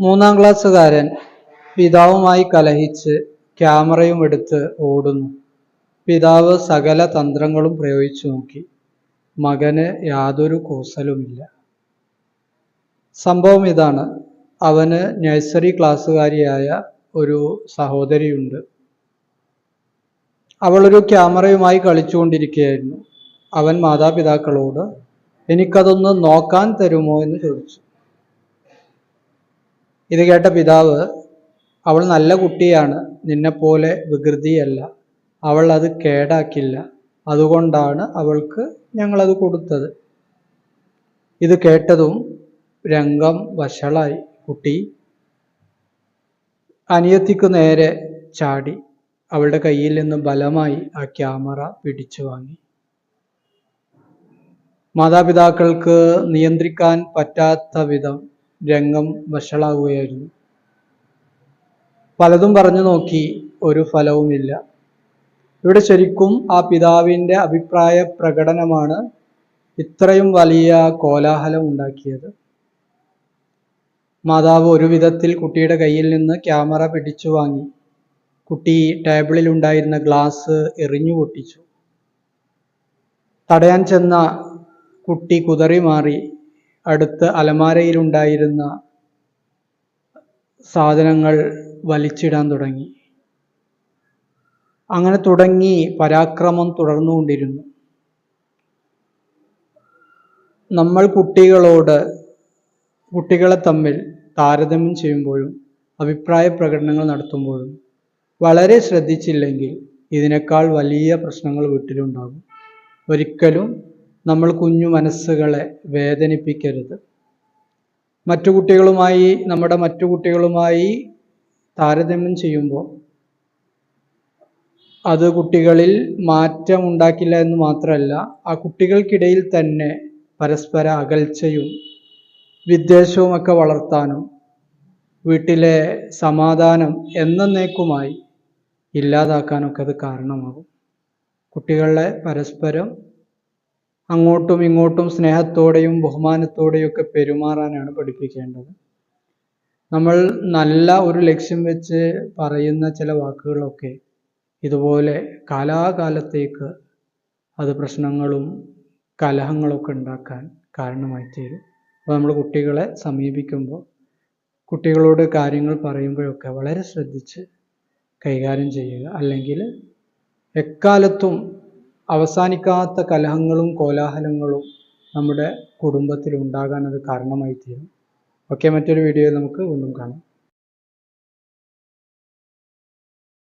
മൂന്നാം ക്ലാസ്സുകാരൻ പിതാവുമായി കലഹിച്ച് ക്യാമറയും എടുത്ത് ഓടുന്നു. പിതാവ് സകല തന്ത്രങ്ങളും പ്രയോഗിച്ചു നോക്കി. മകന് യാതൊരു കൂസലുമില്ല. സംഭവം ഇതാണ്. അവന് നഴ്സറി ക്ലാസ്സുകാരിയായ ഒരു സഹോദരിയുണ്ട്. അവളൊരു ക്യാമറയുമായി കളിച്ചുകൊണ്ടിരിക്കുകയായിരുന്നു. അവൻ മാതാപിതാക്കളോട് എനിക്കതൊന്ന് നോക്കാൻ തരുമോ? എന്ന് ചോദിച്ചു. ഇത് കേട്ട പിതാവ് അവൾ നല്ല കുട്ടിയാണ് നിന്നെപ്പോലെ വികൃതിയല്ല. അവൾ അത് കേടാക്കില്ല. അതുകൊണ്ടാണ് അവൾക്ക് ഞങ്ങളത് കൊടുത്തത്. ഇത് കേട്ടതും രംഗം വഷളായി. കുട്ടി അനിയത്തിക്ക് നേരെ ചാടി. അവളുടെ കയ്യിൽ നിന്ന് ബലമായി ആ ക്യാമറ പിടിച്ചു വാങ്ങി. മാതാപിതാക്കൾക്ക് നിയന്ത്രിക്കാൻ പറ്റാത്ത വിധം രംഗം വഷളാവുകയായിരുന്നു പലതും പറഞ്ഞു നോക്കി ഒരു ഫലവുമില്ല. ഇവിടെ ശരിക്കും ആ പിതാവിന്റെ അഭിപ്രായ പ്രകടനമാണ് ഇത്രയും വലിയ കോലാഹലം ഉണ്ടാക്കിയത്. മാതാവ് ഒരു വിധത്തിൽ കുട്ടിയുടെ കയ്യിൽ നിന്ന് ക്യാമറ പിടിച്ചു വാങ്ങി. കുട്ടി ടേബിളിൽ ഉണ്ടായിരുന്ന ഗ്ലാസ് എറിഞ്ഞു പൊട്ടിച്ചു. തടയാൻ ചെന്ന കുട്ടി കുതറി മാറി. അടുത്ത് അലമാരയിലുണ്ടായിരുന്ന സാധനങ്ങൾ വലിച്ചിടാൻ തുടങ്ങി. അങ്ങനെ തുടങ്ങി പരാക്രമം തുടർന്നുകൊണ്ടിരുന്നു. നമ്മൾ കുട്ടികളോട് കുട്ടികളെ തമ്മിൽ താരതമ്യം ചെയ്യുമ്പോഴും അഭിപ്രായ പ്രകടനങ്ങൾ നടത്തുമ്പോഴും വളരെ ശ്രദ്ധിച്ചില്ലെങ്കിൽ ഇതിനേക്കാൾ വലിയ പ്രശ്നങ്ങൾ വീട്ടിലുണ്ടാകും. ഒരിക്കലും നമ്മൾ കുഞ്ഞു മനസ്സുകളെ വേദനിപ്പിക്കരുത്. മറ്റു കുട്ടികളുമായി നമ്മുടെ മറ്റു കുട്ടികളുമായി താരതമ്യം ചെയ്യുമ്പോൾ അത് കുട്ടികളിൽ മാറ്റം ഉണ്ടാക്കില്ല എന്ന് മാത്രമല്ല ആ കുട്ടികൾക്കിടയിൽ തന്നെ പരസ്പര അകൽച്ചയും വിദ്വേഷവും ഒക്കെ വളർത്താനും വീട്ടിലെ സമാധാനം എന്നേക്കുമായി ഇല്ലാതാക്കാനൊക്കെ അത് കാരണമാകും. കുട്ടികളെ പരസ്പരം അങ്ങോട്ടും ഇങ്ങോട്ടും സ്നേഹത്തോടെയും ബഹുമാനത്തോടെയൊക്കെ പെരുമാറാനാണ് പഠിപ്പിക്കേണ്ടത്. നമ്മൾ നല്ല ഒരു ലക്ഷ്യം വെച്ച് പറയുന്ന ചില വാക്കുകളൊക്കെ ഇതുപോലെ കാലാകാലത്തേക്ക് അത് പ്രശ്നങ്ങളും കലഹങ്ങളൊക്കെ ഉണ്ടാക്കാൻ കാരണമായി തീരും. അപ്പോൾ നമ്മൾ കുട്ടികളെ സമീപിക്കുമ്പോൾ കുട്ടികളോട് കാര്യങ്ങൾ പറയുമ്പോഴൊക്കെ വളരെ ശ്രദ്ധിച്ച് കൈകാര്യം ചെയ്യുക. അല്ലെങ്കിൽ എക്കാലത്തും അവസാനിക്കാത്ത കലഹങ്ങളും കോലാഹലങ്ങളും നമ്മുടെ കുടുംബത്തിൽ ഉണ്ടാകാൻ അത് കാരണമായി തീരും. ഓക്കെ മറ്റൊരു വീഡിയോയിൽ നമുക്ക് വീണ്ടും കാണാം.